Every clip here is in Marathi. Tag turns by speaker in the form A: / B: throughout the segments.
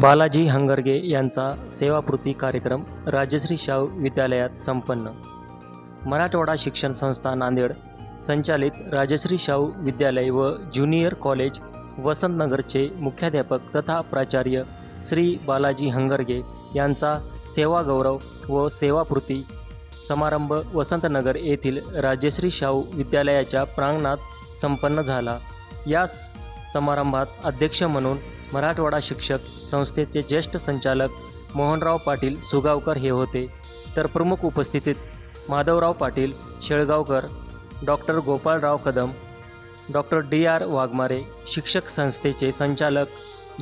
A: बालाजी हंगरगे यांचा सेवापूर्ती कार्यक्रम राजश्री शाहू विद्यालयात संपन्न. मराठवाडा शिक्षण संस्था नांदेड संचालित राजश्री शाहू विद्यालय व ज्युनियर कॉलेज वसंतनगरचे मुख्याध्यापक तथा प्राचार्य श्री बालाजी हंगरगे यांचा सेवा गौरव व सेवापूर्ती समारंभ वसंतनगर येथील राजश्री शाहू विद्यालयाच्या प्रांगणात संपन्न झाला. या समारंभात अध्यक्ष म्हणून मराठवाडा शिक्षक संस्थेचे ज्येष्ठ संचालक मोहनराव पाटील सुगावकर हे होते. तर प्रमुख उपस्थितीत Madhavrao Patil Shelgaonkar doctor Gopalrao Kadam doctor D R Waghmare शिक्षक संस्थेचे संचालक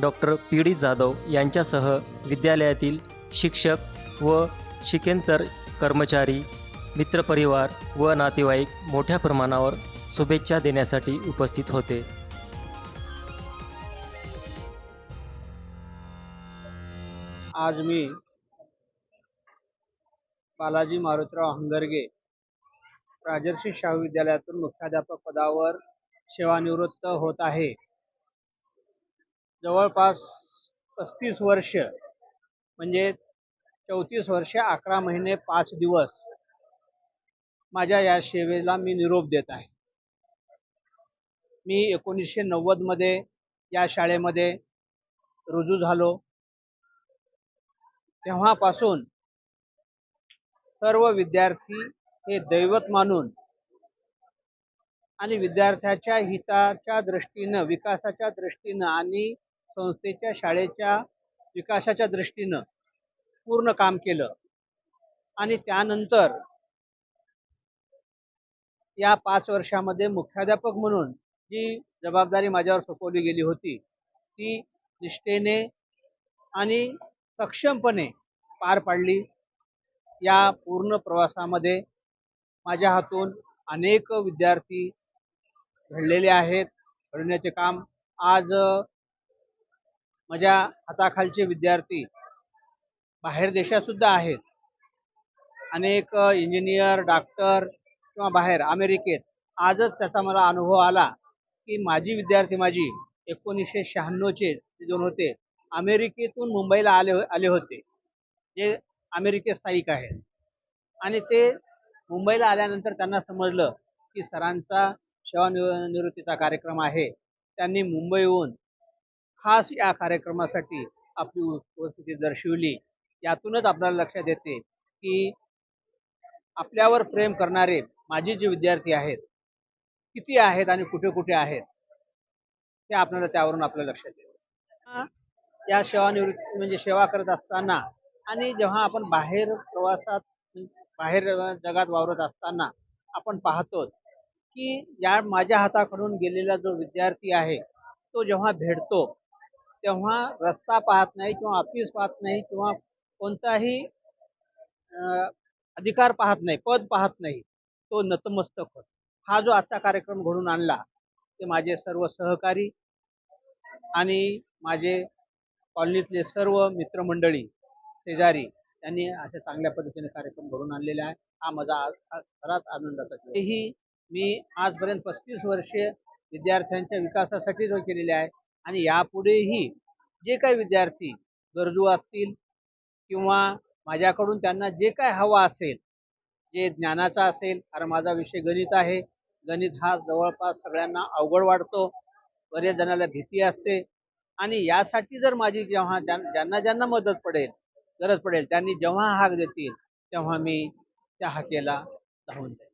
A: डॉक्टर पी डी जाधव यांच्यासह विद्यालयातील शिक्षक व शिकेंतर कर्मचारी मित्रपरिवार व नातेवाईक मोठ्या प्रमाणावर शुभेच्छा देण्यासाठी उपस्थित होते.
B: आज मी बालाजी मारुतराव हंगरगे राजर्षी शाहू विद्यालयातून मुख्याध्यापक पदावर सेवानिवृत्त होत आहे. जवळपास पस्तीस वर्ष म्हणजे चौतीस वर्ष अकरा महिने पाच दिवस माझ्या या सेवेला मी निरोप देत आहे. मी एकोणीसशे नव्वदमध्ये या शाळेमध्ये रुजू झालो. तेव्हापासून सर्व विद्यार्थी हे दैवत मानून आणि विद्यार्थ्याच्या हिताच्या दृष्टीनं विकासाच्या दृष्टीनं आणि संस्थेच्या शाळेच्या विकासाच्या दृष्टीनं पूर्ण काम केलं. आणि त्यानंतर या पाच वर्षामध्ये मुख्याध्यापक म्हणून जी जबाबदारी माझ्यावर सोपवली गेली होती ती निष्ठेने आणि सक्षमपणे पार पाडली. या पूर्ण प्रवासामध्ये माझ्या हातून अनेक विद्यार्थी घडलेले आहेत. घडण्याचे काम आज माझ्या हाताखालचे विद्यार्थी बाहेर देशातसुद्धा आहेत. अनेक इंजिनियर डॉक्टर किंवा बाहेर अमेरिकेत आजच त्याचा मला अनुभव आला की माझी विद्यार्थी माझी एकोणीसशे शहाण्णवचे जे दोन होते. अमेरिकेतून मुंबईला आले हो-, आले होते. जे अमेरिके स्थायिक आहेत. आणि ते मुंबईला आल्यानंतर त्यांना समजलं की सरांचा सेवानिवृत्तीचा कार्यक्रम आहे. त्यांनी मुंबईहून खास या कार्यक्रमासाठी आपली उपस्थिती दर्शवली. यातूनच आपल्याला लक्षात येते की आपल्यावर प्रेम करणारे माझे जे विद्यार्थी आहेत किती आहेत आणि कुठे कुठे आहेत ते आपल्याला त्यावरून आपल्या लक्षात येते. या सेवानिवृत्ती म्हणजे सेवा करत असताना आणि जेव्हा आपण बाहेर प्रवासात बाहेर जगात वावरत असताना आपण पाहतो की या माझ्या हाताकडून गेलेला जो विद्यार्थी आहे तो जेव्हा भेटतो तेव्हा रस्ता पाहत नाही किंवा ऑफिस पाहत नाही किंवा कोणताही अधिकार पाहत नाही पद पाहत नाही तो नतमस्तक होतो. हा जो आजचा कार्यक्रम घडून आणला ते माझे सर्व सहकारी आणि माझे कॉलनीतले सर्व मित्रमंडळी शेजारी त्यांनी अशा चांगल्या पद्धतीने कार्यक्रम घडून आणलेला आहे. हा माझा आज खराच आनंदाचा तेही मी आजपर्यंत पस्तीस वर्षे विद्यार्थ्यांच्या विकासासाठी जो केलेले आहे आणि यापुढेही जे काही विद्यार्थी गरजू असतील किंवा माझ्याकडून त्यांना जे काय हवं असेल जे ज्ञानाचा असेल कारण माझा विषय गणित आहे. गणित हा जवळपास सगळ्यांना अवघड वाटतो. बरेच जणाला भीती असते. आणि यासाठी जर माझी जेव्हा ज्यांना ज्यांना मदत पडेल गरज पडेल त्यांनी जेव्हा हाक देतील तेव्हा मी त्या हाकेला धावून जाईल.